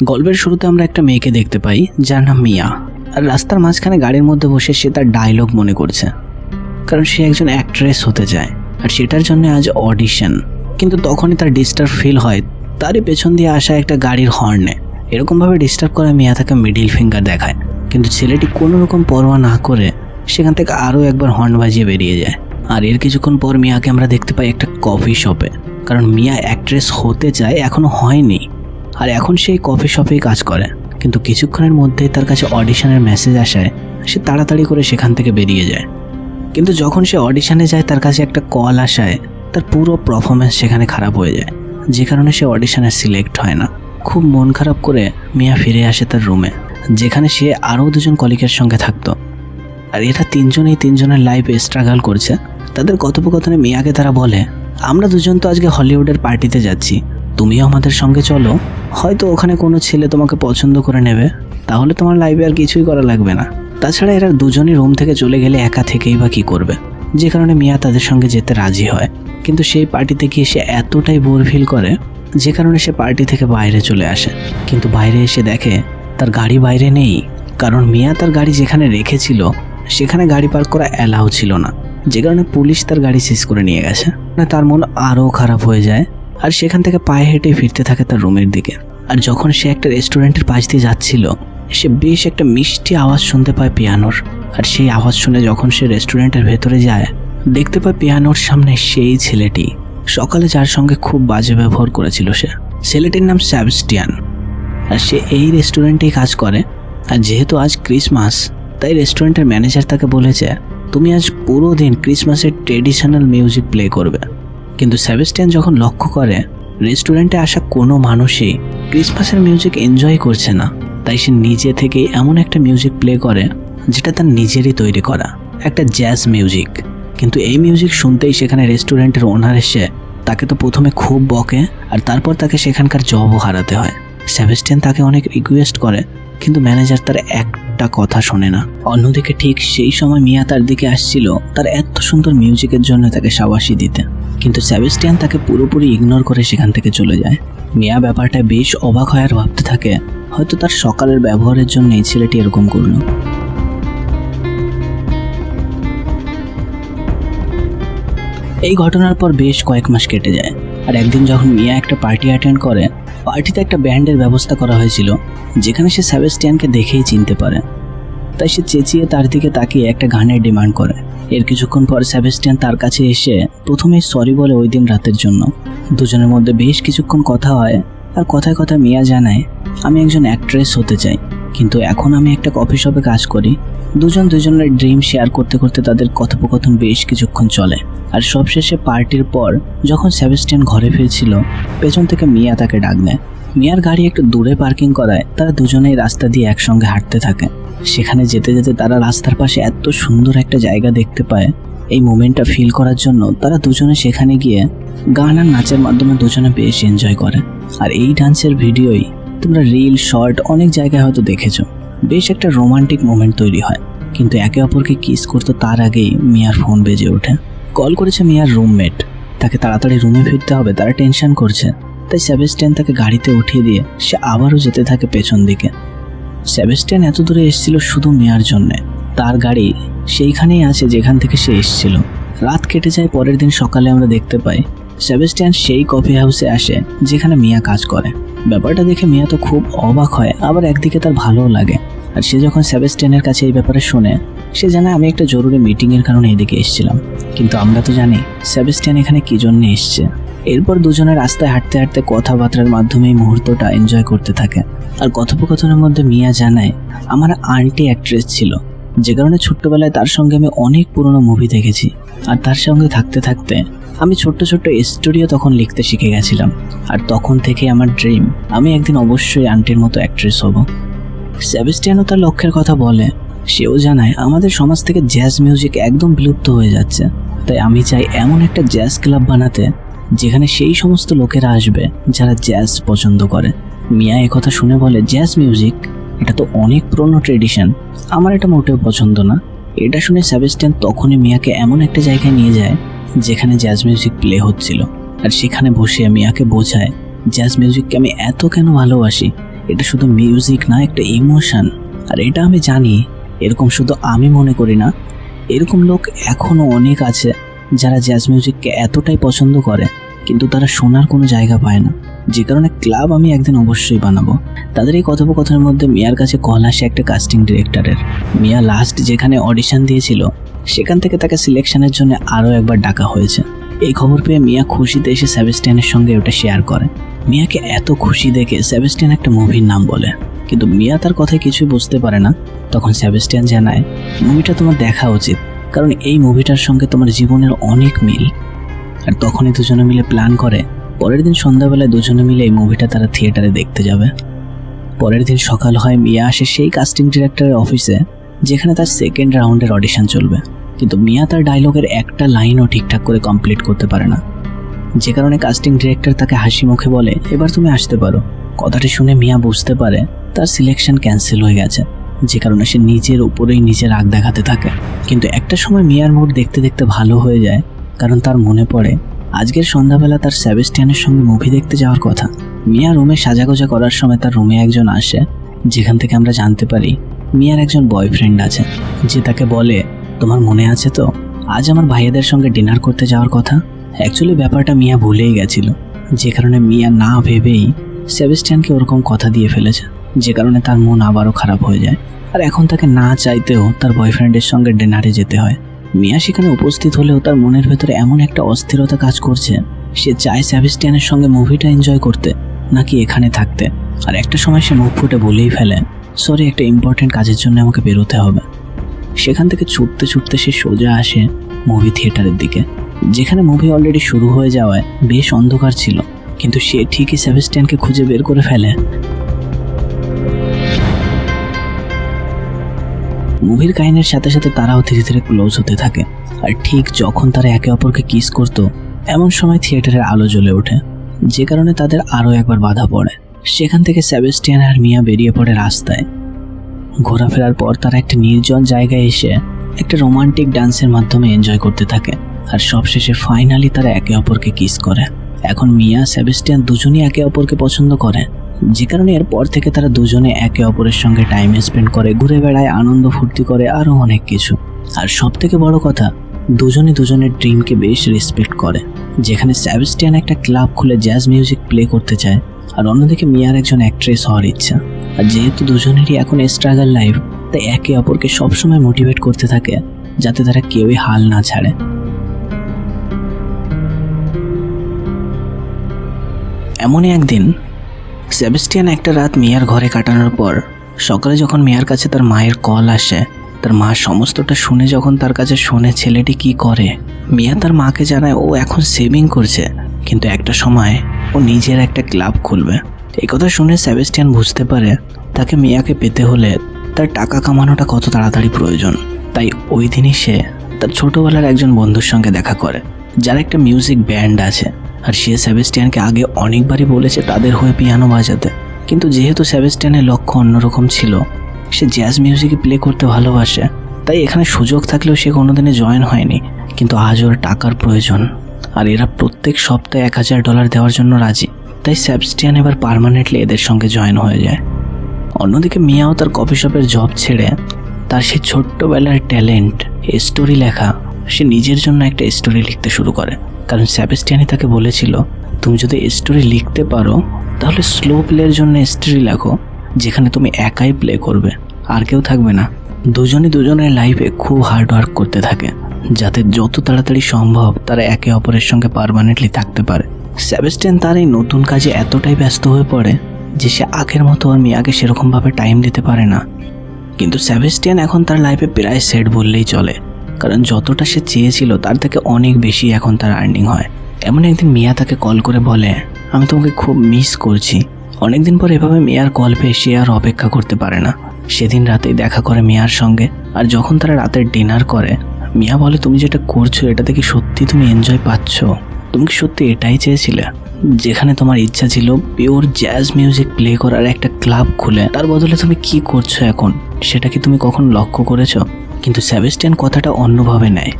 গল্পের শুরুতে আমরা একটা মেয়েকে দেখতে পাই, যার নাম মিয়া। আর রাস্তার মাঝখানে গাড়ির মধ্যে বসে সে তার ডায়লগ মনে করছে। কারণ সে একজন অ্যাক্ট্রেস হতে চায়, আর সেটার জন্য আজ অডিশন কিন্তু তখনই তার ডিস্টার্ব ফিল হয়, তারই পেছন দিয়ে আসা একটা গাড়ির হর্নে এরকমভাবে ডিস্টার্ব করা মিয়া তাকে মিডিল ফিঙ্গার দেখায়। কিন্তু ছেলেটি কোনো রকম পরোয়া না করে সেখান থেকে আরও একবার হর্ন বাজিয়ে বেরিয়ে যায়। আর এর কিছুক্ষণ পর মিয়াকে আমরা দেখতে পাই একটা কফি শপে কারণ মিয়া অ্যাক্ট্রেস হতে চায়, এখনও হয়নি। আর এখন সেই কফি শপেই কাজ করে। কিন্তু কিছুক্ষণের মধ্যেই তার কাছে অডিশনের মেসেজ আসায়, সে তাড়াতাড়ি করে সেখান থেকে বেরিয়ে যায়। কিন্তু যখন সে অডিশনে যায়, তার কাছে একটা কল আসায়, তার পুরো পারফরমেন্স সেখানে খারাপ হয়ে যায়। যে কারণে সে অডিশনে সিলেক্ট হয় না। খুব মন খারাপ করে মিয়া ফিরে আসে তার রুমে যেখানে সে আরও দুজন কলিকের সঙ্গে থাকতো। আর এরা তিনজনেই তিনজনের লাইফে স্ট্রাগল করছে। তাদের কথোপকথনে মিয়াকে তারা বলে, আমরা দুজন তো আজকে হলিউডের পার্টিতে যাচ্ছি। তুমিও আমাদের সঙ্গে চলো। হয়তো ওখানে কোনো ছেলে তোমাকে পছন্দ করে নেবে। তাহলে তোমার লাইফে আর কিছুই করা লাগবে না। তাছাড়া এরা দুজনই রুম থেকে চলে গেলে একা থেকেই বা কী করবে? যে কারণে মিয়া তাদের সঙ্গে যেতে রাজি হয়। কিন্তু সেই পার্টিতে গিয়ে সে এতটাই বোর ফিল করে, যে কারণে সে পার্টি থেকে বাইরে চলে আসে। কিন্তু বাইরে এসে দেখে তার গাড়ি বাইরে নেই। কারণ মিয়া তার গাড়ি যেখানে রেখেছিল, সেখানে গাড়ি পার্ক করা অ্যালাউ ছিল না। যে কারণে পুলিশ তার গাড়ি সিজ করে নিয়ে গেছে। মানে তার মন আরও খারাপ হয়ে যায়। আর সেখান থেকে পায়ে হেঁটে ফিরতে থাকে তার রুমের দিকে। আর যখন সে একটা রেস্টুরেন্টের পাশ দিয়ে যাচ্ছিল, সে বেশ একটা মিষ্টি আওয়াজ শুনতে পায় পিয়ানোর। আর সেই আওয়াজ শুনে যখন সে রেস্টুরেন্টের ভেতরে যায়, দেখতে পায় পিয়ানোর সামনে সেই ছেলেটি। সকালে যার সঙ্গে খুব বাজে ব্যবহার করেছিল সে। ছেলেটির নাম স্যাবস্টিয়ান। আর সে এই রেস্টুরেন্টেই কাজ করে। আর যেহেতু আজ ক্রিসমাস, তাই রেস্টুরেন্টের ম্যানেজার তাকে বলেছে, তুমি আজ পুরো দিন ক্রিসমাসের ট্রেডিশনাল মিউজিক প্লে করবে। কিন্তু সেবাস্টিয়ান যখন লক্ষ্য করে রেস্টুরেন্টে আসা কোনো মানুষই ক্রিসমাসের মিউজিক এনজয় করছে না। তাই সে নিজে থেকে এমন একটা মিউজিক প্লে করে, যেটা তার নিজেরই তৈরি করা। একটা জ্যাজ মিউজিক কিন্তু এই মিউজিক শুনতেই সেখানে রেস্টুরেন্টের ওনার এসে তাকে তো প্রথমে খুব বকে, আর তারপর তাকে সেখানকার জবও হারাতে হয়। সেবাস্টিয়ান তাকে অনেক রিকোয়েস্ট করে, কিন্তু ম্যানেজার তার একটা কথা শোনে না। অন্যদিকে ঠিক সেই সময় মিয়া তার দিকে আসছিল, তার এত সুন্দর মিউজিকের জন্য তাকে সাবাসি দিতে। কিন্তু সেবাস্টিয়ান তাকে পুরোপুরি ইগনোর করে সেখান থেকে চলে যায়। মিয়া ব্যাপারটা বেশ অবাক হয় আর ভাবতে থাকে, হয়তো তার সকালের ব্যবহারের জন্য এই ছেলেটি এরকম করল। এই ঘটনার পর বেশ কয়েক মাস কেটে যায়। আর একদিন যখন মিয়া একটা পার্টি অ্যাটেন্ড করে পার্টিতে একটা ব্যান্ডের ব্যবস্থা করা হয়েছিল, যেখানে সে স্যাবেস্টিয়ানকে দেখেই চিনতে পারে। তাই সে চেঁচিয়ে তার দিকে তাকিয়ে একটা গানের ডিমান্ড করে। এর কিছুক্ষণ পর স্যাবেস্টিয়ান তার কাছে এসে প্রথমেই সরি বলে ওই দিন রাতের জন্য। দুজনের মধ্যে বেশ কিছুক্ষণ কথা হয়, আর কথায় কথায় মিয়া জানায়, আমি একজন অ্যাক্ট্রেস হতে চাই। কিন্তু এখন আমি একটা কফি শপে কাজ করি। দুজন দুজনের ড্রিম শেয়ার করতে করতে তাদের কথোপকথন বেশ কিছুক্ষণ চলে। আর সবশেষে পার্টির পর যখন সেবাস্টিয়ান ঘরে ফিরছিল, পেছন থেকে মিয়া তাকে ডাক দেয়। মিয়ার গাড়ি একটু দূরে পার্কিং করায় তারা দুজনেই রাস্তা দিয়ে একসঙ্গে হাঁটতে থাকে। সেখানে যেতে যেতে তারা রাস্তার পাশে এত সুন্দর একটা জায়গা দেখতে পায়। এই মোমেন্টটা ফিল করার জন্য তারা দুজনে সেখানে গিয়ে গান আর নাচের মাধ্যমে দুজনে বেশ এনজয় করে। আর এই ডান্সের ভিডিওই তোমরা রিল, শর্ট অনেক জায়গায় হয়তো দেখেছ। বেশ একটা রোমান্টিক মোমেন্ট তৈরি হয়। কিন্তু একে অপরকে কিস করতো তার আগেই মিয়ার ফোন বেজে ওঠে। কল করেছে মিয়ার রুমমেট। তাকে তাড়াতাড়ি রুমে ফিরতে হবে, তারা টেনশন করছে। তাই সেবাস্টিয়ান তাকে গাড়িতে উঠিয়ে দিয়ে সে আবারও যেতে থাকে পেছন দিকে। সেবাস্টিয়ান এত দূরে এসেছিল শুধু মিয়ার জন্যে। তার গাড়ি সেইখানেই আছে যেখান থেকে সে এসেছিল। রাত কেটে যায়, পরের দিন সকালে আমরা দেখতে পাই। সেবাস্টিয়ান সেই কফি হাউসে আসে, যেখানে মিয়া কাজ করে। ব্যাপারটা দেখে মিয়া তো খুব অবাক হয়, আবার একদিকে তার ভালোও লাগে। আর সে যখন সেবাস্টিয়ানের কাছে এই ব্যাপারে শোনে, সে জানে আমি একটা জরুরি মিটিংয়ের কারণে এদিকে এসেছিলাম। কিন্তু আমরা তো জানি সেবাস্টিয়ান এখানে কী জন্যে এসছে। এরপর দুজনে রাস্তায় হাঁটতে হাঁটতে কথাবার্তার মাধ্যমে এই মুহূর্তটা এনজয় করতে থাকে। আর কথোপকথনের মধ্যে মিয়া জানায়, আমার আন্টি অ্যাক্ট্রেস ছিল। যে কারণে ছোট্টবেলায় তার সঙ্গে আমি অনেক পুরনো মুভি দেখেছি। আর তার সঙ্গে থাকতে থাকতে আমি ছোট্ট ছোট্ট স্টোরিও তখন লিখতে শিখে গেছিলাম। আর তখন থেকে আমার ড্রিম আমি একদিন অবশ্যই আন্টির মতো অ্যাক্ট্রেস হব। সেবাস্টিয়ানও তার লক্ষ্যের কথা বলে। সেও জানায়, আমাদের সমাজ থেকে জ্যাজ মিউজিক একদম বিলুপ্ত হয়ে যাচ্ছে। তাই আমি চাই এমন একটা জ্যাজ ক্লাব বানাতে, যেখানে সেই সমস্ত লোকেরা আসবে যারা জ্যাজ পছন্দ করে। মিয়া একথা শুনে বলে জ্যাজ মিউজিক এটা তো অনেক পুরনো ট্রেডিশন আমার এটা মোটেও পছন্দ না। এটা শুনে সেবাস্টিয়ান তখনই মিয়াকে এমন একটা জায়গায় নিয়ে যায়, যেখানে জ্যাজ মিউজিক প্লে হচ্ছিল। আর সেখানে বসে মিয়াকে বোঝায় জ্যাজ মিউজিককে আমি এত কেন ভালোবাসি? এটা শুধু মিউজিক না, একটা ইমোশন আর এটা আমি জানি, এরকম শুধু আমি মনে করি না। এরকম লোক এখনও অনেক আছে, যারা জ্যাজ মিউজিককে এতটাই পছন্দ করে, কিন্তু তারা শোনার কোনো জায়গা পায় না। যে কারণে ক্লাব আমি একদিন অবশ্যই বানাবো। তাদের এই কথোপকথনের মধ্যে মিয়ার কাছে কল আসে একটা কাস্টিং ডিরেক্টরের মিয়া লাস্ট যেখানে অডিশন দিয়েছিল, সেখান থেকে তাকে সিলেকশনের জন্য আরও একবার ডাকা হয়েছে। এই খবর পেয়ে মিয়া খুশিতে এসে সেবাস্টিয়ানের সঙ্গে ওটা শেয়ার করে। মিয়াকে এত খুশি দেখে সেবাস্টিয়ান একটা মুভির নাম বলে। কিন্তু মিয়া তার কথায় কিছুই বুঝতে পারে না। তখন সেবাস্টিয়ান জানায় মুভিটা তোমার দেখা উচিত, কারণ এই মুভিটার সঙ্গে তোমার জীবনের অনেক মিল। আর তখনই দুজনে মিলে প্ল্যান করে পরের দিন সন্ধ্যাবেলায় দুজনে মিলে এই মুভিটা তারা থিয়েটারে দেখতে যাবে। পরের দিন সকাল হয় মিয়া আসে সেই কাস্টিং ডিরেক্টরের অফিসে যেখানে তার সেকেন্ড রাউন্ডের অডিশন চলবে। কিন্তু মিয়া তার ডায়লগের একটা লাইনও ঠিকঠাক করে কমপ্লিট করতে পারে না। যে কারণে কাস্টিং ডিরেক্টর তাকে হাসি মুখে বলে, এবার তুমি আসতে পারো। কথাটি শুনে মিয়া বুঝতে পারে তার সিলেকশন ক্যান্সেল হয়ে গেছে, যে কারণে সে নিজের উপরেই নিজের রাগ দেখাতে থাকে। কিন্তু একটা সময় মিয়ার মুড দেখতে দেখতে ভালো হয়ে যায়, কারণ তার মনে পড়ে আজকের সন্ধ্যাবেলা তার স্যাবেস্টিয়ানের সঙ্গে মুভি দেখতে যাওয়ার কথা। মিয়া রুমে সাজাগোজা করার সময় তার রুমে একজন আসে। যেখান থেকে আমরা জানতে পারি, মিয়ার একজন বয়ফ্রেন্ড আছে, যে তাকে বলে, তোমার মনে আছে তো? আজ আমার ভাইয়াদের সঙ্গে ডিনার করতে যাওয়ার কথা? অ্যাকচুয়ালি ব্যাপারটা মিয়া ভুলেই গেছিল। যে কারণে মিয়া না ভেবেই সেবেস্টিয়ানকে ওরকম কথা দিয়ে ফেলেছে, যে কারণে তার মন আবারও খারাপ হয়ে যায়। আর এখন তাকে না চাইতেও তার বয়ফ্রেন্ডের সঙ্গে ডিনারে যেতে হয়। মিয়া সেখানে উপস্থিত হলেও তার মনের ভেতরে এমন একটা অস্থিরতা কাজ করছে, সে চায় সেবেস্টিয়ানের সঙ্গে মুভিটা এনজয় করতে, নাকি এখানে থাকতে। আর একটা সময় সে মুখ ফুটে বলেই ফেলে সরি একটা ইম্পর্টেন্ট কাজের জন্য আমাকে বেরোতে হবে। সেখান থেকে ছুটতে ছুটতে সে সোজা আসে মুভি থিয়েটারের দিকে, যেখানে মুভি অলরেডি শুরু হয়ে যাওয়ায় বেশ অন্ধকার ছিল, কিন্তু সে ঠিকই সেভেস্টিয়ানকে খুঁজে বের করে ফেলে। মুভির কাহিনীর সাথে সাথে তারাও ধীরে ধীরে ক্লোজ হতে থাকে। আর ঠিক যখন তারা একে অপরকে কিস করত, এমন সময় থিয়েটারের আলো জ্বলে ওঠে। যে কারণে তাদের আরও একবার বাধা পড়ে। সেখান থেকে স্যাবেস্টিয়ান আর মিয়া বেরিয়ে পড়ে রাস্তায়। ঘোরাফেরার পর তারা একটা নির্জন জায়গায় এসে একটা রোমান্টিক ডান্সের মাধ্যমে এনজয় করতে থাকে। আর সবশেষে ফাইনালি তারা একে অপরকে কিস করে। এখন মিয়া স্যাবেস্টিয়ান দুজনই একে অপরকে পছন্দ করে। যে কারণে এরপর থেকে তারা দুজনে একে অপরের সঙ্গে টাইম স্পেন্ড করে, ঘুরে বেড়ায়, আনন্দ ফুর্তি করে আরও অনেক কিছু। আর সব থেকে বড় কথা, দুজনে দুজনের ড্রিমকে বেশ রেসপেক্ট করে। যেখানে সেবেস্টিয়ান একটা ক্লাব খুলে জ্যাজ মিউজিক প্লে করতে চায়, আর অন্যদিকে মিয়ার একজন অ্যাক্ট্রেস হওয়ার ইচ্ছা। আর যেহেতু দুজনেরই এখন স্ট্রাগল লাইফ তাই একে অপরকে সবসময় মোটিভেট করতে থাকে, যাতে তারা কেউই হাল না ছাড়ে। এমনই একদিন সেবেস্টিয়ান একটা রাত মিয়ার ঘরে কাটানোর পর, সকালে যখন মিয়ার কাছে তার মায়ের কল আসে, তার মা সমস্তটা শুনে যখন তার কাছে শুনে ছেলেটি কি করে, মিয়া তার মাকে জানায় ও এখন সেভিং করছে, কিন্তু একটা সময় ও নিজের একটা ক্লাব খুলবে। এই কথা শুনে সেবেস্টিয়ান বুঝতে পারে তাকে মিয়াকে পেতে হলে তার টাকা কামানোটা কত তাড়াতাড়ি প্রয়োজন। তাই ওই দিনই সে তার ছোটবেলার একজন বন্ধুর সঙ্গে দেখা করে। যার একটা মিউজিক ব্যান্ড আছে, আর সে সেবেস্টিয়ানকে আগে অনেকবারই বলেছে তাদের হয়ে পিয়ানো বাজাতে। কিন্তু যেহেতু সেবেস্টিয়ানের লক্ষ্য অন্যরকম ছিল, সে জ্যাজ মিউজিকে প্লে করতে ভালোবাসে। তাই এখানে সুযোগ থাকলেও সে কোনোদিনে জয়েন হয়নি। কিন্তু আজ ওর টাকার প্রয়োজন। আর এরা প্রত্যেক সপ্তাহে এক হাজার ডলার দেওয়ার জন্য রাজি। তাই সেবস্টিয়ান এবার পার্মানেন্টলি এদের সঙ্গে জয়েন হয়ে যায়। অন্যদিকে মিয়াও তার কফি শপের জব ছেড়ে তার সেই ছোট্টবেলার ট্যালেন্ট স্টোরি লেখা সে নিজের জন্য একটা স্টোরি লিখতে শুরু করে। কারণ সেবাস্টিয়ানি তাকে বলেছিল, তুমি যদি স্টোরি লিখতে পারো, তাহলে স্লো প্লের জন্য স্টোরি লেখো, যেখানে তুমি একাই প্লে করবে। আর কেউ থাকবে না। দুজনে দুজনের লাইফে খুব হার্ড ওয়ার্ক করতে থাকে, যাতে যত তাড়াতাড়ি সম্ভব তারা একে অপরের সঙ্গে পারমানেন্টলি থাকতে পারে। স্যাবেস্টিয়ান তার এই নতুন কাজে এতটাই ব্যস্ত হয়ে পড়ে, যে সে আগের মতো আর মিয়াকে সেরকমভাবে টাইম দিতে পারে না। কিন্তু স্যাবেস্টিয়ান এখন তার লাইফে প্রায় সেট বললেই চলে। কারণ যতটা সে চেয়েছিল, তার থেকে অনেক বেশি এখন তার আর্নিং হয়। এমন একদিন মিয়া তাকে কল করে বলে, আমি তোমাকে খুব মিস করছি। অনেকদিন পর এভাবে মিয়ার কল পেয়ে সে আর অপেক্ষা করতে পারে না। সেদিন রাতেই দেখা করে মিয়ার সঙ্গে। আর যখন তারা রাতের ডিনার করে, মিয়া বলে, তুমি যেটা করছ, এটা থেকে সত্যি তুমি এনজয় পাচ্ছ। তুমি কি সত্যি এটাই চেয়েছিলে? যেখানে তোমার ইচ্ছা ছিল পিওর জ্যাজ মিউজিক প্লে করার একটা ক্লাব খুলে, তার বদলে তুমি কি করছ এখন? সেটা কি তুমি কখন লক্ষ্য করেছ? কিন্তু সেবেস্টিয়ান কথাটা অন্যভাবে নেয়।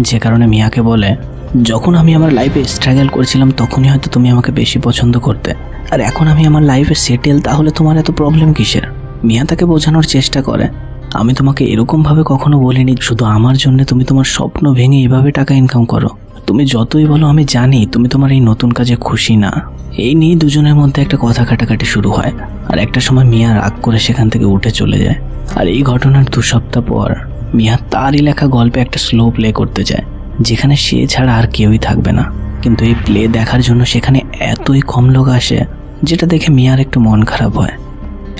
যে কারণে মিয়াকে বলে, যখন আমি আমার লাইফে স্ট্রাগল করছিলাম, তখনই হয়তো তুমি আমাকে বেশি পছন্দ করতে। আর এখন আমি আমার লাইফে সেটেল তাহলে তোমার এত প্রবলেম কিসের? মিয়া তাকে বোঝানোর চেষ্টা করে, আমি তোমাকে এরকমভাবে কখনো বলিনি, শুধু আমার জন্য তুমি তোমার স্বপ্ন ভেঙে এভাবে টাকা ইনকাম করো। তুমি যতই বলো, আমি জানি তুমি তোমার এই নতুন কাজে খুশি না। এই নিয়ে দুজনের মধ্যে একটা কথা কাটাকাটি শুরু হয়, আর একটা সময় মিয়া রাগ করে সেখান থেকে উঠে চলে যায়। আর এই ঘটনার দু সপ্তাহ পর মিয়া তারই লেখা গল্পে একটা স্লো প্লে করতে চায় যেখানে সে ছাড়া আর কেউই থাকবে না। কিন্তু এই প্লে দেখার জন্য সেখানে এতই কম লোক আসে, যেটা দেখে মিয়ার একটু মন খারাপ হয়।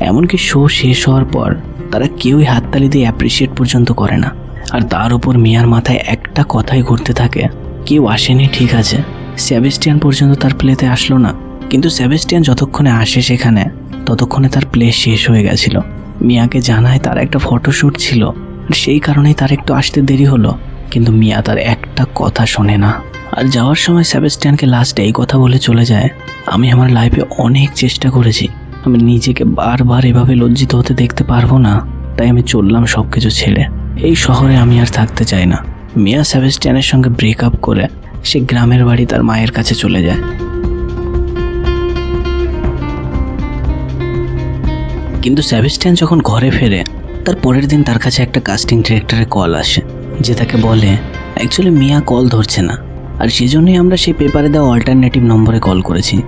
এমনকি শো শেষ হওয়ার পর তারা কেউই হাততালি দিয়ে অ্যাপ্রিসিয়েট পর্যন্ত করে না। আর তার উপর মিয়ার মাথায় একটা কথাই ঘুরতে থাকে কেউ আসেনি, ঠিক আছে। সেবেস্টিয়ান পর্যন্ত তার প্লেতে আসলো না। কিন্তু সেবেস্টিয়ান যতক্ষণে আসে সেখানে, ততক্ষণে তার প্লে শেষ হয়ে গেছিল। মিয়াকে জানায় তার একটা ফটোশ্যুট ছিল। সেই কারণেই তার একটু আসতে দেরি হলো। কিন্তু মিয়া তার একটা কথা শোনে না। আর যাওয়ার সময় সেবেস্টিয়ানকে লাস্টে এই কথা বলে চলে যায়, আমি আমার লাইফে অনেক চেষ্টা করেছি। আমি নিজেকে বারবার এভাবে লজ্জিত হতে দেখতে পারব না। তাই আমি চললাম সব কিছু ছেড়ে। এই শহরে আমি আর থাকতে চাই না। মিয়া সেবেস্টিয়ানের সঙ্গে ব্রেকআপ করে সে গ্রামের বাড়ি তার মায়ের কাছে চলে যায়। কিন্তু সেবেস্টিয়ান যখন ঘরে ফেরে, তার পরের দিন তার কাছে একটা কাস্টিং ডিরেক্টরের কল আসে, যে তাকে বলে অ্যাকচুয়ালি মিয়া কল ধরছে না। আর সেজন্যই আমরা সেই পেপারে দেওয়া অল্টারনেটিভ নম্বরে কল করেছি।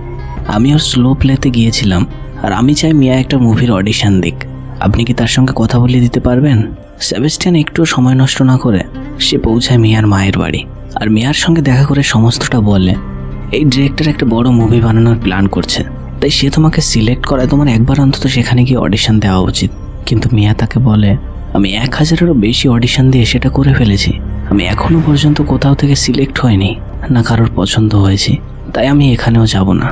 আমি ওর স্লো প্লেতে গিয়েছিলাম, আর আমি চাই মিয়া একটা মুভির অডিশন দিক। আপনি কি তার সঙ্গে কথা বলিয়ে দিতে পারবেন? সেবেস্টিয়ান একটুও সময় নষ্ট না করে সে পৌঁছায় মিয়ার মায়ের বাড়ি। আর মিয়ার সঙ্গে দেখা করে সমস্তটা বলে, এই ডিরেক্টর একটা বড় মুভি বানানোর প্ল্যান করছে। তাই সে তোমাকে সিলেক্ট করায় তোমার একবার অন্তত সেখানে গিয়ে অডিশন দেওয়া উচিত। কিন্তু মিয়া তাকে বলে, আমি এক হাজারেরও বেশি অডিশন দিয়ে সেটা করে ফেলেছি। আমি এখনও পর্যন্ত কোথাও থেকে সিলেক্ট হয়নি, না কারোর পছন্দ হয়েছি। তাই আমি এখানেও যাব না।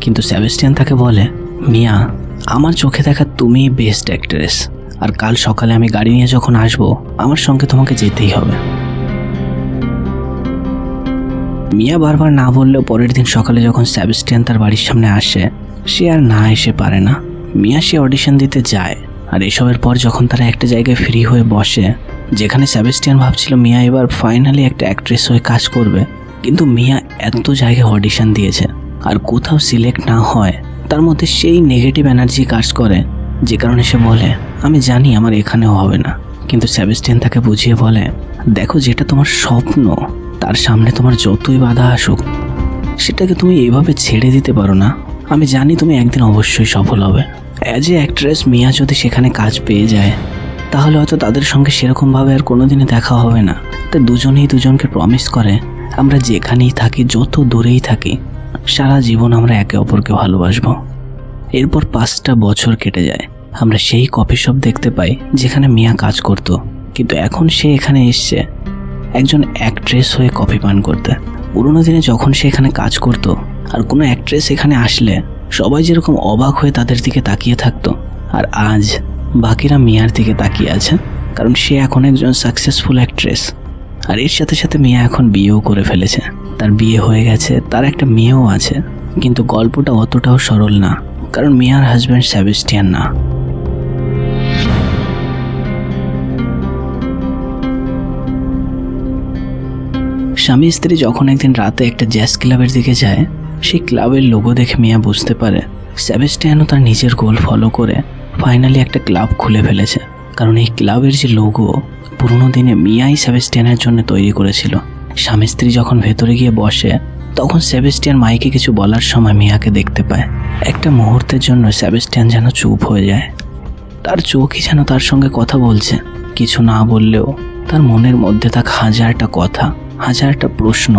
কিন্তু সেবেস্টিয়ান তাকে বলে, মিয়া, আমার চোখে দেখা তুমি বেস্ট অ্যাক্ট্রেস আর কাল সকালে আমি গাড়ি নিয়ে যখন আসব, আমার সঙ্গে তোমাকে যেতেই হবে। মিয়া বারবার না বললেও পরের দিন সকালে যখন সেবেস্টিয়ান তার বাড়ির সামনে আসে, সে আর না এসে পারে না। মিয়া সে অডিশন দিতে যায়, আর এসবের পর যখন তারা একটা জায়গায় ফ্রি হয়ে বসে, যেখানে সেবেস্টিয়ান ভাবছিল মিয়া এবার ফাইনালি একটা অ্যাক্ট্রেস হয়ে কাজ করবে, কিন্তু মিয়া এত জায়গায় অডিশন দিয়েছে, আর কোথাও সিলেক্ট না হয়, তার মধ্যে সেই নেগেটিভ এনার্জি কাজ করে, যে কারণে সে বলে আমি জানি আমার এখানেও হবে না। কিন্তু সেবেস্টিয়ান তাকে বুঝিয়ে বলে, দেখো যেটা তোমার স্বপ্ন, তার সামনে তোমার যতই বাধা আসুক, সেটাকে তুমি এভাবে ছেড়ে দিতে পারো না। আমি জানি তুমি একদিন অবশ্যই সফল হবে। অ্যাজ এ অ্যাক্ট্রেস মিয়া যদি সেখানে কাজ পেয়ে যায়, তাহলে হয়তো তাদের সঙ্গে সেরকমভাবে আর কোনোদিনই দেখা হবে না। তাই দুজনেই দুজনকে প্রমিস করে, আমরা যেখানেই থাকি, যত দূরেই থাকি, সারা জীবন আমরা একে অপরকে ভালোবাসবো। এরপর পাঁচটা বছর কেটে যায়। আমরা সেই কফি শপ দেখতে পাই যেখানে মিয়া কাজ করত। কিন্তু এখন সে এখানে এসছে। একজন অ্যাক্ট্রেস হয়ে কফি পান করতে। পুরোনো দিনে যখন সে এখানে কাজ করত, আর কোনো অ্যাক্ট্রেস এখানে আসলে, সবাই যেরকম অবাক হয়ে তাদের দিকে তাকিয়ে থাকতো। আর আজ বাকিরা মিয়ার দিকে তাকিয়ে আছে, কারণ সে এখন একজন সাকসেসফুল অ্যাক্ট্রেস আর এর সাথে সাথে মিয়া এখন বিয়েও করে ফেলেছে। তার বিয়ে হয়ে গেছে, তার একটা মেয়েও আছে। কিন্তু গল্পটা অতটাও সরল না, কারণ মিয়ার হাজব্যান্ড স্যাবেস্টিয়ান না। স্বামী স্ত্রী যখন একদিন রাতে একটা জ্যাজ ক্লাবের দিকে যায়, সেই ক্লাবের লোগো দেখে মিয়া বুঝতে পারে সেবেস্টিয়ানও তার নিজের গোল ফলো করে ফাইনালি একটা ক্লাব খুলে ফেলেছে। কারণ এই ক্লাবের যে লোগো, পুরোনো দিনে মিয়াই সেবেস্টিয়ানের জন্য তৈরি করেছিল। স্বামী স্ত্রী যখন ভেতরে গিয়ে বসে, তখন সেবেস্টিয়ান মাইকে কিছু বলার সময় মিয়াকে দেখতে পায়। একটা মুহূর্তের জন্য সেবেস্টিয়ান যেন চুপ হয়ে যায়। তার চোখই যেন তার সঙ্গে কথা বলছে। কিছু না বললেও তার মনের মধ্যে থাকা হাজারটা কথা হাজারটা প্রশ্ন।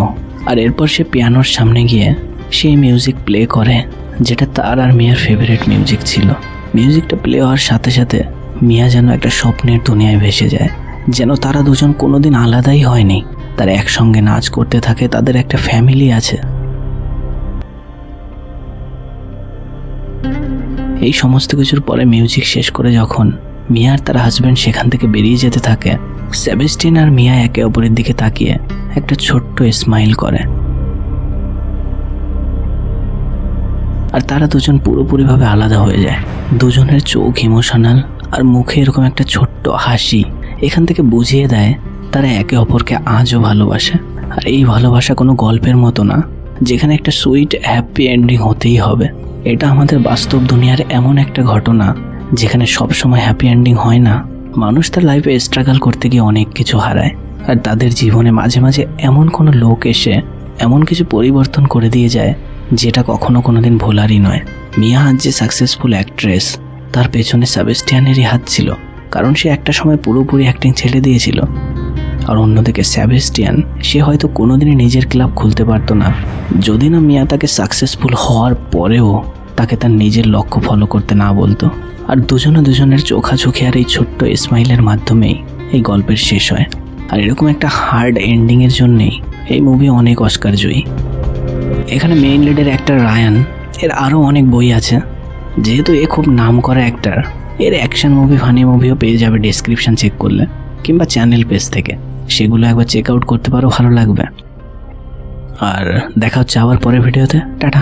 আর এরপর সে পিয়ানোর সামনে গিয়ে সেই মিউজিক প্লে করে, যেটা তার আর মিয়ার ফেভারিট মিউজিক ছিল। মিউজিকটা প্লে হওয়ার সাথে সাথে মিয়া যেন একটা স্বপ্নের দুনিয়ায় ভেসে যায়, যেন তারা দুজন কোনোদিন আলাদাই হয়নি। তারা একসঙ্গে নাচ করতে থাকে, তাদের একটা ফ্যামিলি আছে। এই সমস্ত কিছুর পরে মিউজিক শেষ করে যখন মিয়া আর তার হাজব্যান্ড সেখান থেকে বেরিয়ে যেতে থাকে সেবেস্টিন আর মিয়া একে অপরের দিকে তাকিয়ে একটা ছোট্ট স্মাইল করে। আর তারা দুজন পুরোপুরিভাবে আলাদা হয়ে যায়। দুজনের চোখ ইমোশনাল আর মুখে এরকম একটা ছোট্ট হাসি এখান থেকে বুঝিয়ে দেয় তারা একে অপরকে আজও ভালোবাসে। আর এই ভালোবাসা কোনো গল্পের মতো না, যেখানে একটা সুইট হ্যাপি এন্ডিং হতেই হবে। এটা আমাদের বাস্তব দুনিয়ার এমন একটা ঘটনা, যেখানে সব সময় হ্যাপি এন্ডিং হয় না। মানুষ তার লাইফে স্ট্রাগল করতে গিয়ে অনেক কিছু হারায়। আর তাদের জীবনে মাঝে মাঝে এমন কোনো লোক এসে এমন কিছু পরিবর্তন করে দিয়ে যায়, যেটা কখনো কোনো দিন ভোলারই নয়। মিয়া আজ যে সাকসেসফুল অ্যাক্ট্রেস তার পেছনে সাবেস্টিয়ানেরই হাত ছিল, কারণ সে একটা সময় পুরোপুরি অ্যাক্টিং ছেড়ে দিয়েছিল। আর অন্যদিকে স্যাবেস্টিয়ান সে হয়তো কোনোদিনই নিজের ক্লাব খুলতে পারতো না। যদি না মিয়া তাকে সাকসেসফুল হওয়ার পরেও তাকে তার নিজের লক্ষ্য ফলো করতে না বলতো। আর দুজনে দুজনের চোখাচোখে আর এই ছোট্ট স্মাইলের মাধ্যমেই এই গল্পের শেষ হয়। আর এরকম একটা হার্ড এন্ডিংয়ের জন্যেই এই মুভি অনেক অস্কার জয়ী। এখানে মেইন লিডের অ্যাক্টর রায়ান এর আরও অনেক বই আছে। যেহেতু এ খুব নাম করা অ্যাক্টর এর অ্যাকশন মুভি ফানি মুভিও পেয়ে যাবে ডেসক্রিপশন চেক করলে, কিংবা চ্যানেল পেজ থেকে। সেগুলো একবার চেক আউট করতে পারো, ভালো লাগবে। আর দেখা হচ্ছে আবার পরের ভিডিওতে টাটা।